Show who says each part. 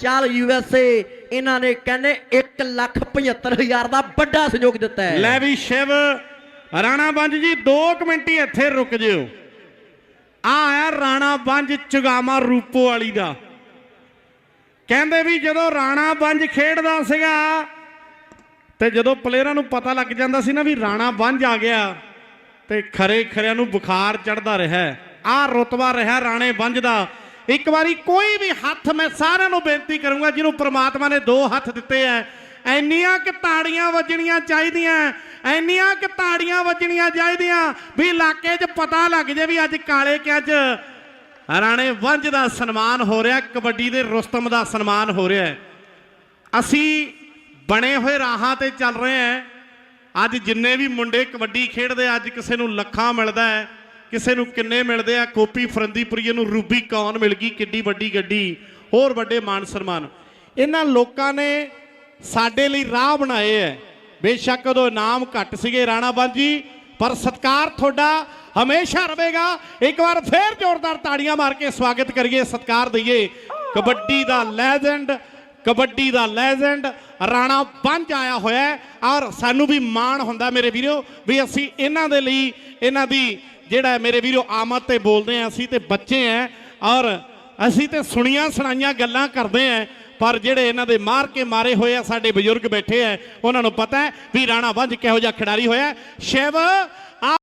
Speaker 1: ਚਾਲ ਯੂਐਸਏ ਇਹਨਾਂ ਨੇ ਕਹਿੰਦੇ 175000 ਦਾ ਵੱਡਾ ਸਹਿਯੋਗ ਦਿੱਤਾ ਹੈ।
Speaker 2: ਲੈ ਵੀ ਸ਼ਿਵ, ਰਾਣਾ ਬੰਜ ਜੀ 2 ਮਿੰਟ ਹੀ ਇੱਥੇ ਰੁਕ ਜਿਓ। ਆ ਆਇਆ ਰਾਣਾ ਬੰਜ ਚੁਗਾਮਾ ਰੂਪੋ ਵਾਲੀ ਦਾ। ਕਹਿੰਦੇ ਵੀ ਜਦੋਂ ਰਾਣਾ ਬੰਜ ਖੇਡਦਾ ਸੀਗਾ, ਤੇ ਜਦੋਂ ਪਲੇਅਰਾਂ ਨੂੰ ਪਤਾ ਲੱਗ ਜਾਂਦਾ ਸੀ ਨਾ ਵੀ ਰਾਣਾ ਬੰਜ ਆ ਗਿਆ, ਤੇ ਖਰੇ ਖਰਿਆਂ ਨੂੰ ਬੁਖਾਰ ਚੜਦਾ ਰਿਹਾ ਆ ਰੁਤਬਾ ਰਿਹਾ ਰਾਣੇ ਬੰਜ ਦਾ। ਇੱਕ ਵਾਰੀ ਕੋਈ ਵੀ ਹੱਥ ਮੈਂ ਸਾਰਿਆਂ ਨੂੰ ਬੇਨਤੀ ਕਰੂੰਗਾ, ਜਿਹਨੂੰ ਪ੍ਰਮਾਤਮਾ ਨੇ ਦੋ ਹੱਥ ਦਿੱਤੇ ਐ, ਐਨੀਆਂ ਕਿ ਤਾੜੀਆਂ ਵੱਜਣੀਆਂ ਚਾਹੀਦੀਆਂ, ਐਨੀਆਂ ਕਿ ਤਾੜੀਆਂ ਵੱਜਣੀਆਂ ਚਾਹੀਦੀਆਂ ਵੀ ਇਲਾਕੇ 'ਚ ਪਤਾ ਲੱਗ ਜੇ ਵੀ ਅੱਜ ਕਾਲੇ ਕਿਆਂ 'ਚ ਰਾਣੇ ਵੰਜ ਦਾ ਸਨਮਾਨ ਹੋ ਰਿਹਾ, ਕਬੱਡੀ ਦੇ ਰੁਸਤਮ ਦਾ ਸਨਮਾਨ ਹੋ ਰਿਹਾ ਅਸੀਂ ਬਣੇ ਹੋਏ ਰਾਹਾਂ ਤੇ ਚੱਲ ਰਹੇ ਹਾਂ ਅੱਜ ਜਿੰਨੇ ਵੀ ਮੁੰਡੇ ਕਬੱਡੀ ਖੇਡਦੇ ਅੱਜ ਕਿਸੇ ਨੂੰ ਲੱਖਾਂ ਮਿਲਦਾ ਹੈ ਕਿਸੇ ਨੂੰ ਕਿੰਨੇ ਮਿਲਦੇ ਆ? ਕੋਪੀ ਫਰੰਦੀਪੁਰੀਏ ਨੂੰ ਰੂਬੀ ਕੌਣ ਮਿਲ ਗਈ? ਕਿੱਡੀ ਵੱਡੀ ਗੱਡੀ, ਹੋਰ ਵੱਡੇ ਮਾਨ ਸਨਮਾਨ। ਇਹਨਾਂ ਲੋਕਾਂ ਨੇ ਸਾਡੇ ਲਈ ਰਾਹ ਬਣਾਏ ਐ। ਬੇਸ਼ੱਕ ਉਦੋਂ ਇਨਾਮ ਘੱਟ ਸੀਗੇ ਰਾਣਾ ਬਾਂਜੀ ਪਰ ਸਤਕਾਰ ਤੁਹਾਡਾ ਹਮੇਸ਼ਾ ਰਹੇਗਾ। ਇੱਕ ਵਾਰ ਫੇਰ ਜ਼ੋਰਦਾਰ ਤਾੜੀਆਂ ਮਾਰ ਕੇ ਸਵਾਗਤ ਕਰੀਏ, ਸਤਕਾਰ ਦਈਏ। ਕਬੱਡੀ ਦਾ ਲੈਜੈਂਡ ਕਬੱਡੀ ਦਾ ਲੈਜੈਂਡ ਰਾਣਾ ਪੰਜ ਆਇਆ ਹੋਇਆ ਔਰ ਸਾਨੂੰ ਵੀ ਮਾਣ ਹੁੰਦਾ ਮੇਰੇ ਵੀਰੋ, ਵੀ ਅਸੀਂ ਇਹਨਾਂ ਦੇ ਲਈ, ਇਹਨਾਂ ਦੀ ਜਿਹੜਾ ਮੇਰੇ ਵੀਰੋ ਆਮਦ ਤੇ ਬੋਲਦੇ ਆ, ਅਸੀਂ ਤੇ ਬੱਚੇ ਆ ਔਰ ਅਸੀਂ ਤੇ ਸੁਣੀਆਂ ਸੁਣਾਈਆਂ ਗੱਲਾਂ ਕਰਦੇ ਆ, ਪਰ ਜਿਹੜੇ ਇਹਨਾਂ ਦੇ ਮਾਰ ਕੇ ਮਾਰੇ ਹੋਏ ਆ, ਸਾਡੇ ਬਜ਼ੁਰਗ ਬੈਠੇ ਆ, ਉਹਨਾਂ ਨੂੰ ਪਤਾ ਹੈ ਵੀ ਰਾਣਾ ਵੰਜ ਕਿਹੋ ਜਿਹਾ ਖਿਡਾਰੀ ਹੋਇਆ ਸ਼ਿਵ